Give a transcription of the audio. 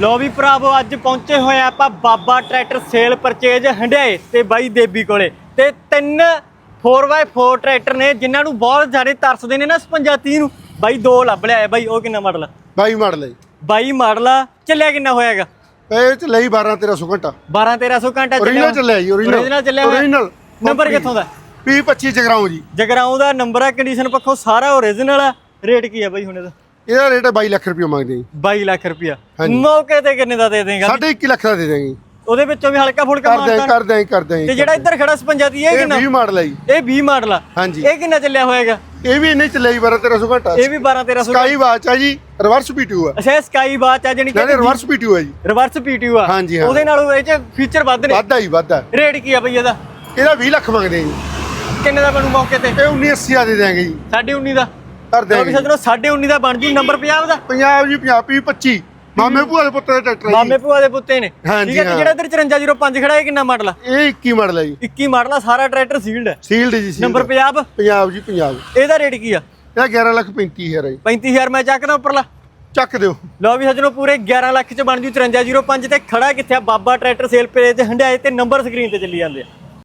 ਲੋ ਵੀ ਭਰਾਵੋ ਅੱਜ ਪਹੁੰਚੇ ਹੋਏ ਆਪਾਂ Baba tractor sale purchase Handiaya ਤੇ ਬਾਈ ਦੇਬੀ ਕੋਲੇ। ਤੇ ਤਿੰਨ 4x4 ਟਰੈਕਟਰ ਨੇ ਜਿਨ੍ਹਾਂ ਨੂੰ ਬਹੁਤ ਜ਼ਿਆਦਾ ਤਰਸਦੇ ਨੇ ਨਾ 5530 ਨੂੰ। ਬਾਈ ਦੋ ਲੱਭ ਲਿਆ ਬਾਈ ਉਹ ਕਿੰਨਾ ਮਾਡਲ ਆ? ਬਾਈ ਮਾਡਲ ਹੈ ਬਾਈ ਮਾਡਲ ਆ ਚੱਲਿਆ ਕਿੰਨਾ ਹੋਇਆਗਾ ਇਹ ਚ ਲਈ 12 1300 ਘੰਟਾ। 12 1300 ਘੰਟਾ Original ਚੱਲਿਆ ਜੀ, original ਚੱਲਿਆ। Original, number. ਕਿੱਥੋਂ ਦਾ? P 25 ਜਗਰਾਉਂ ਜੀ। ਜਗਰਾਉਂ ਦਾ ਨੰਬਰ ਆ ਕੰਡੀਸ਼ਨ ਪੱਖੋਂ ਸਾਰਾ ਓਰੀਜਨਲ ਆ। ਰੇਟ ਕੀ ਆ ਬਾਈ ਹੁਣ ਇਹਦਾ? ਇਹਦਾ ਰੇਟ 22 ਲੱਖ ਰੁਪਏ ਮੰਗਦੇ ਜੀ। 22 ਲੱਖ ਰੁਪਿਆ ਹਾਂਜੀ। ਮੌਕੇ ਤੇ ਕਿੰਨੇ ਦਾ ਦੇ ਦੇਗਾ? ਸਾਢੇ 21 ਲੱਖ ਦਾ ਦੇ ਦਾਂਗੇ ਉਹਦੇ ਵਿੱਚੋਂ ਵੀ ਹਲਕਾ ਫੁਲਕਾ ਕਰ ਦਿਆਂ ਮਾਰਦਾ ਕਰ ਦਿਆਂ ਕਰ ਦਿਆਂ ਤੇ ਜਿਹੜਾ ਇੱਧਰ ਖੜਾ 55 ਦੀ ਇਹ ਇਹ ਕਿੰਨਾ? 20 ਮਾਡਲ ਹੈ ਜੀ। ਇਹ 20 ਮਾਡਲ ਆ। ਹਾਂਜੀ। ਇਹ ਕਿੰਨਾ ਚੱਲਿਆ ਹੋਏਗਾ? ਇਹ ਵੀ ਇੰਨੇ ਚ ਲਈ 12 1300 ਘੰਟਾ। ਇਹ ਵੀ 12 1300 ਸਕਾਈ ਵਾਚ ਆ ਜੀ ਰਿਵਰਸ ਪੀਟੂ ਆ। ਅੱਛਾ ਇਹ ਸਕਾਈ ਬਾਚ ਆ ਜਾਨੀ ਨਾਲੇ ਰਿਵਰਸ ਪੀਟੂ ਆ ਜੀ। ਰਿਵਰਸ ਪੀਟੀਓ ਆ। ਹਾਂਜੀ, ਹਾਂ। ਉਹਦੇ ਨਾਲੋਂ ਇਹ ਚ ਫੀਚਰ ਵੱਧ ਨੇ। ਵਾਧਾ ਹੀ ਵਾਧਾ ਰੇਟ ਕੀ ਆ ਬਈ ਇਹਦਾ? ਇਹਦਾ 20 ਲੱਖ ਮੰਗਦੇ ਜੀ। ਕਿੰਨੇ ਦਾ ਬਣੂ ਮੌਕੇ ਤੇ? ਇਹ 1980 ਦਾ ਦੇ ਦਾਂਗੇ ਜੀ। 19.5 ਦਾ? ਕਰ ਦਿਆਂਗੇ। ਸੱਜਣੋ 19.5 ਦਾ ਬਣ ਜੂ ਨੰਬਰ 50 ਦਾ। ਪੰਜਾਬ ਜੀ ਪੰਜਾਬ P 25 ਮਾਮੇ ਭੂਆ ਦੇ ਪੁੱਤ ਦਾ ਟਰੈਕਟਰ ਹੈ ਮਾਮੇ ਭੂਆ ਦੇ ਪੁੱਤੇ ਨੇ। ਹਾਂਜੀ, ਠੀਕ ਹੈ ਤੇ ਹਾਂ। ਜਿਹੜਾ ਇੱਧਰ 5405 ਖੜਾ ਇਹ ਕਿੰਨਾ ਮਾਡਲ ਆ? ਇਹ 21 ਮਾਡਲ ਹੈ ਜੀ। 21 ਮਾਡਲ ਆ ਸਾਰਾ ਟਰੈਕਟਰ ਸੀਲਡ ਹੈ। ਸੀਲਡ ਜੀ ਸੀਲਡ ਨੰਬਰ 50 ਪੰਜਾਬ ਜੀ ਪੰਜਾਬ ਇਹਦਾ ਰੇਟ ਕੀ ਆ? ਇਹਦਾ 11 ਲੱਖ 35 ਹਜ਼ਾਰ ਹੈ ਜੀ। 35000 ਮੈਂ ਚੱਕਦਾ ਉੱਪਰਲਾ। ਚੱਕ ਦਿਓ। ਲਓ ਵੀ ਸੱਜਣੋ ਪੂਰੇ 11 ਲੱਖ ਚ ਬਣ ਜੂ 5305 ਤੇ ਖੜਾ ਕਿੱਥੇ ਆ? ਬਾਬਾ ਟਰੈਕਟਰ ਸੇਲ ਪੇਜ ਤੇ ਹੰਡਿਆਏ ਤੇ ਨੰਬਰ ਸਕਰੀਨ ਤੇ ਚੱਲੀ ਜਾਂਦੇ ਆ।